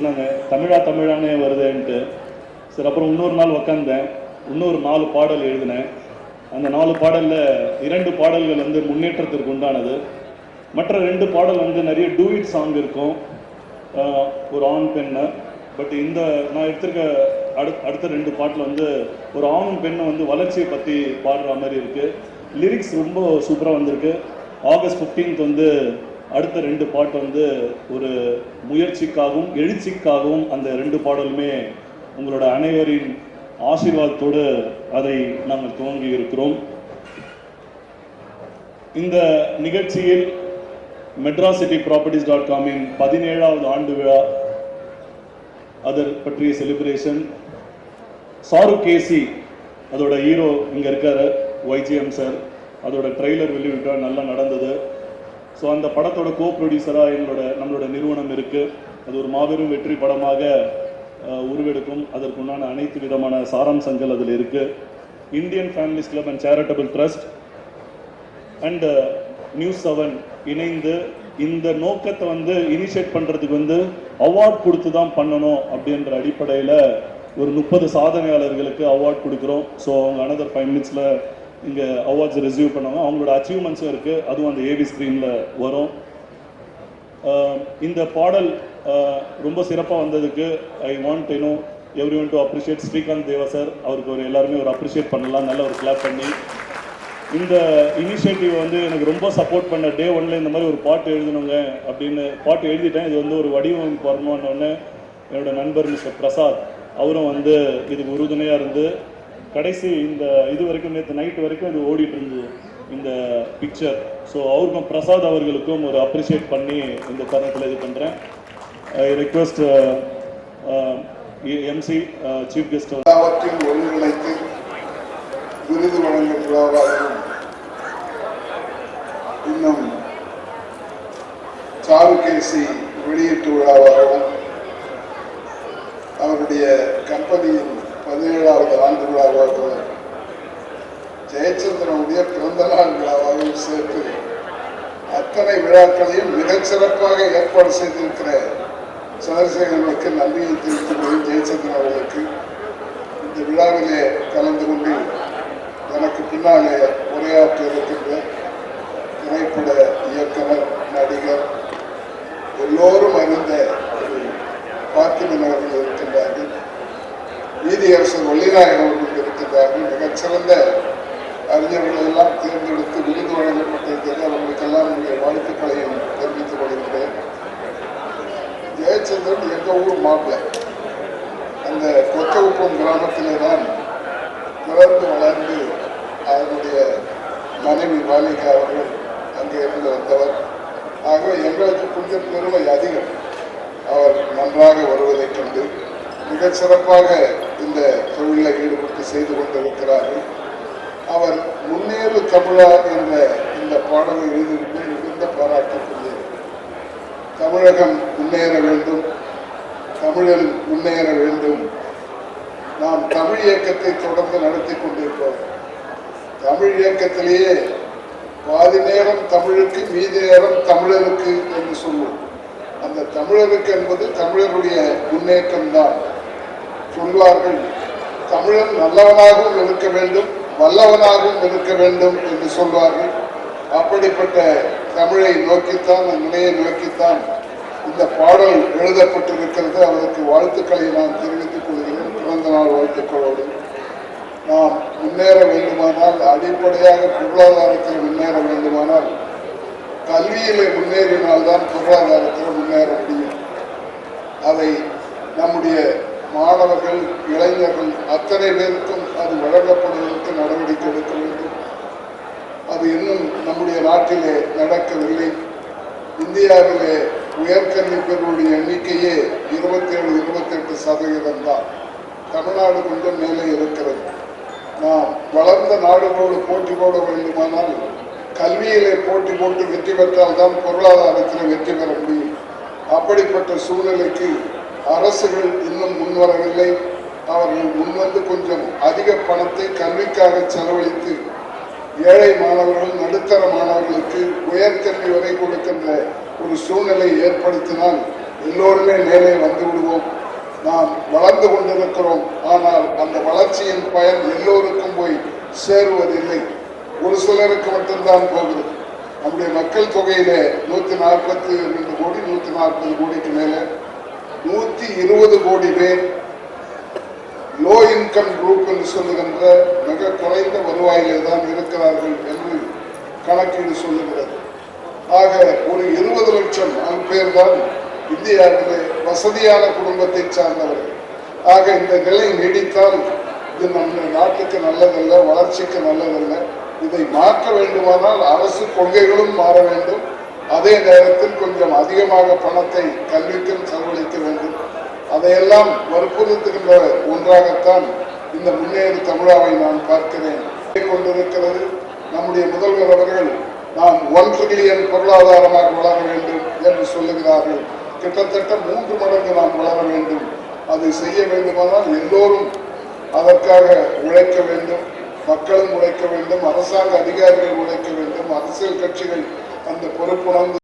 சொன்னாங்க தமிழா தமிழானே வருதுன்ட்டு. சரி அப்புறம் இன்னொரு நாள் உக்காந்தேன். இன்னொரு நாலு பாடல் எழுதினேன். அந்த நாலு பாடலில் இரண்டு பாடல்கள் வந்து முன்னேற்றத்திற்கு உண்டானது. மற்ற ரெண்டு பாடல் வந்து நிறைய டூயிட் சாங் இருக்கும். ஒரு ஆண் பெண்ணு பட் இந்த நான் எடுத்திருக்க அடு அடுத்த ரெண்டு பாட்டில் வந்து ஒரு ஆணும் பெண்ணை வந்து வளர்ச்சியை பற்றி பாடுற மாதிரி இருக்குது லிரிக்ஸ் ரொம்ப சூப்பராக வந்திருக்கு. ஆகஸ்ட் 15th வந்து அடுத்த ரெண்டு பாட்டு வந்து ஒரு முயற்சிக்காகவும் எழுச்சிக்காகவும் அந்த ரெண்டு பாடலுமே உங்களோட அனைவரின் ஆசீர்வாதத்தோடு அதை நாங்கள் துவங்கி இருக்கிறோம். இந்த நிகழ்ச்சியில் மெட்ராசிட்டி ப்ராப்பர்ட்டிஸ் டாட் காமின் பதினேழாவது ஆண்டு விழா அதர் பற்றிய செலிப்ரேஷன் சாரு கேசி அதோட ஹீரோ இங்கே இருக்கார் ஒய்ஜிஎம் சார் அதோட ட்ரெய்லர் வெளியிட்டா நல்லா நடந்தது. ஸோ அந்த படத்தோட கோ ப்ரொடியூசராக எங்களோட நம்மளோட நிறுவனம் இருக்குது அது ஒரு மாபெரும் வெற்றி படமாக உருவெடுக்கும். அதற்குண்டான அனைத்து விதமான சாராம்சங்கள் அதில் இருக்குது Indian families club and charitable trust and news seven இணைந்து இந்த நோக்கத்தை வந்து இனிஷியேட் பண்ணுறதுக்கு வந்து அவார்ட் கொடுத்து தான் பண்ணணும் அப்படின்ற அடிப்படையில் ஒரு முப்பது சாதனையாளர்களுக்கு அவார்ட் கொடுக்குறோம். ஸோ அவங்க அனதர் ஃபைவ் மினிட்ஸில் இங்கே அவார்ட்ஸ் ரிசீவ் பண்ணுவாங்க. அவங்களோட அச்சீவ்மெண்ட்ஸும் இருக்குது அதுவும் அந்த ஏவி ஸ்க்ரீனில் வரும். இந்த பாடல் ரொம்ப சிறப்பாக வந்ததுக்கு I want you know no every one to appreciate Srikanth Deva sir அவருக்கு ஒரு எல்லாருமே ஒரு அப்ரிஷியேட் பண்ணலாம். நல்ல ஒரு கிளாப் பண்ணி. இந்த இனிஷியேட்டிவ் வந்து எனக்கு ரொம்ப சப்போர்ட் பண்ண டே ஒன்ல இந்த மாதிரி ஒரு பாட்டு எழுதணுங்க அப்படின்னு பாட்டு எழுதிட்டேன். இது வந்து ஒரு வடிவமைப்பு வரணும்னு என்னோட நண்பர் மிஸ்டர் பிரசாத் அவரும் வந்து இதுக்கு உறுதுணையாக இருந்து கடைசி இந்த இது வரைக்கும் நேற்று நைட்டு வரைக்கும் இது ஓடிட்டு இருந்தது இந்த பிக்சர் ஸோ அவருக்கும் பிரசாத் அவர்களுக்கும் ஒரு அப்ரிஷியேட் பண்ணி இந்த தருணத்தில் இது பண்ணுறேன் I request MC chief guest எல்லாவற்றையும் ஒருங்கிணைத்து விருது வழங்கும் விழாவாகவும் இன்னும் சாருகேசி வெளியீட்டு விழாவாகவும் அவருடைய கம்பெனி விழாவாகவும் ஜெயச்சந்திரனுடைய பிறந்த நாள் விழாவாகவும் சேர்த்து அத்தனை விழாக்களையும் மிகச்சிறப்பாக ஏற்பாடு செய்திருக்கிற சந்திரசேகரனுக்கு நன்றியை தெரிவித்துள்ளேன் ஜெயச்சந்திரன் அவர்களுக்கு. இந்த விழாவிலே கலந்து கொண்டு எனக்கு பின்னாலே உரையாற்ற இருக்கின்ற திரைப்பட இயக்குனர் நடிகர் எல்லோரும் அறிந்த ஒரு பார்த்திபன் அவர்கள் இருக்கின்றார்கள் நீதியரசர் வள்ளிநாயகன் அவர்கள் இருக்கின்றார்கள் மிகச்சிறந்த அறிஞர்களை எல்லாம் தேர்ந்தெடுத்து விருது வழங்கப்பட்டிருக்கிறது. அவர்களுக்கெல்லாம் என்னுடைய வாழ்த்துக்களையும் தெரிவித்துக் கொள்கின்றேன். ஜெயச்சந்திரன் எங்கள் ஊர் மாப்பிள்ள அந்த கொத்தகுப்பம் கிராமத்திலே தான் பிறந்து வளர்ந்து அவருடைய மனைவி பாலிகா அவர்கள் அங்கே இருந்து வந்தவர். ஆகவே எங்களுக்கு கொஞ்சம் பெருமை அதிகம். அவர் நன்றாக வருவதைக் கண்டு மிகச் சிறப்பாக இந்த தொழிலை ஈடுபட்டு செய்து கொண்டிருக்கிறார்கள். அவர் முன்னேறு தமிழா என்ற இந்த பாடலை எழுதியிருப்பது மிகுந்த பாராட்டுக்குரியது தமிழகம் முன்னேற வேண்டும். தமிழன் முன்னேற வேண்டும். நாம் தமிழ் இயக்கத்தை தொடர்ந்து நடத்தி கொண்டிருக்கிறோம் தமிழ் இயக்கத்திலேயே பாதி நேரம் தமிழுக்கு மீதி நேரம் தமிழருக்கு என்று சொல்லுவோம் அந்த தமிழருக்கு என்பது தமிழருடைய முன்னேற்றம்தான். சொல்வார்கள் தமிழன் நல்லவனாகவும் இருக்க வேண்டும் வல்லவனாகவும் இருக்க வேண்டும் என்று சொல்வார்கள். அப்படிப்பட்ட தமிழை நோக்கித்தான் நிலையை நோக்கித்தான் இந்த பாடல் எழுதப்பட்டிருக்கிறது. அவருக்கு வாழ்த்துக்களை நான் தெரிவித்துக் கொள்கிறேன். பிறந்த நாள் வாழ்த்துக்களோடு. நாம் முன்னேற வேண்டுமானால் அடிப்படையாக பொருளாதாரத்தில் முன்னேற வேண்டுமானால் கல்வியிலே முன்னேறினால்தான் பொருளாதாரத்தில் முன்னேற முடியும். அதை நம்முடைய மாணவர்கள் இளைஞர்கள் அத்தனை பேருக்கும் அது வழங்கப்படுவதற்கு நடவடிக்கை எடுக்க வேண்டும். அது இன்னும் நம்முடைய நாட்டிலே நடக்கவில்லை. இந்தியாவிலே உயர்கல்வி பெறுவடைய எண்ணிக்கையே இருபத்தேழு இருபத்தெட்டு சதவீதம் தான். தமிழ்நாடு கொஞ்சம் மேலே இருக்கிறது. நாம் வளர்ந்த நாடுகளோடு போட்டி போட வேண்டுமானால் கல்வியிலே போட்டி போட்டு வெற்றி பெற்றால் தான் பொருளாதாரத்தில் வெற்றி பெற முடியும். அப்படிப்பட்ட சூழ்நிலைக்கு அரசுகள் இன்னும் முன்வரவில்லை. அவர்கள் முன்வந்து கொஞ்சம் அதிக பணத்தை கல்விக்காக செலவழித்து ஏழை மாணவர்கள் நடுத்தர மாணவர்களுக்கு உயர்கல்வி வரை கொடுக்கின்ற ஒரு சூழ்நிலை ஏற்படுத்தினால் எல்லோருமே மேலே வந்து விடுவோம் நாம் வளர்ந்து கொண்டிருக்கிறோம். ஆனால் அந்த வளர்ச்சியின் பயன் எல்லோருக்கும் போய் சேருவதில்லை. ஒரு சிலருக்கு மட்டும்தான் போகிறது. நம்முடைய மக்கள் தொகையில நூற்றி நாற்பத்தி ரெண்டு கோடி நூற்றி நாற்பது கோடிக்கு மேலே நூத்தி இருபது கோடி பேர் லோ இன்கம் குரூப் என்று சொல்லுகின்ற மிக குறைந்த வருவாயிலே தான் இருக்கிறார்கள் என்று கணக்கீடு சொல்லுகிறது. ஆக ஒரு இருபது லட்சம் பேர் தான் இந்தியாவிலே வசதியான குடும்பத்தை சார்ந்தவர்கள். ஆக இந்த நிலை நீடித்தால் இது நம்ம நாட்டுக்கு நல்லதல்ல வளர்ச்சிக்கு நல்லதல்ல. இதை மாற்ற வேண்டுமானால் அரசு கொள்கைகளும் மாற வேண்டும். அதே நேரத்தில் கொஞ்சம் அதிகமாக பணத்தை கல்விக்கும் செலவழிக்க வேண்டும். அதையெல்லாம் வற்புறுத்துகின்ற ஒன்றாகத்தான் இந்த முன்னேறு தமிழாவை நான் பார்க்கிறேன். கொண்டிருக்கிறது நம்முடைய முதல்வர் அவர்கள் நாம் ஒன் ட்ரில்லியன் பொருளாதாரமாக வளர வேண்டும் என்று சொல்லுகிறார்கள். கிட்டத்தட்ட மூன்று மடங்கு நாம் வளர வேண்டும். அதை செய்ய வேண்டுமானால் எல்லோரும் அதற்காக உழைக்க வேண்டும். மக்களும் உழைக்க வேண்டும். அரசாங்க அதிகாரிகள் உழைக்க வேண்டும். அரசியல் கட்சிகள் அந்த பொறுப்புணர்ந்து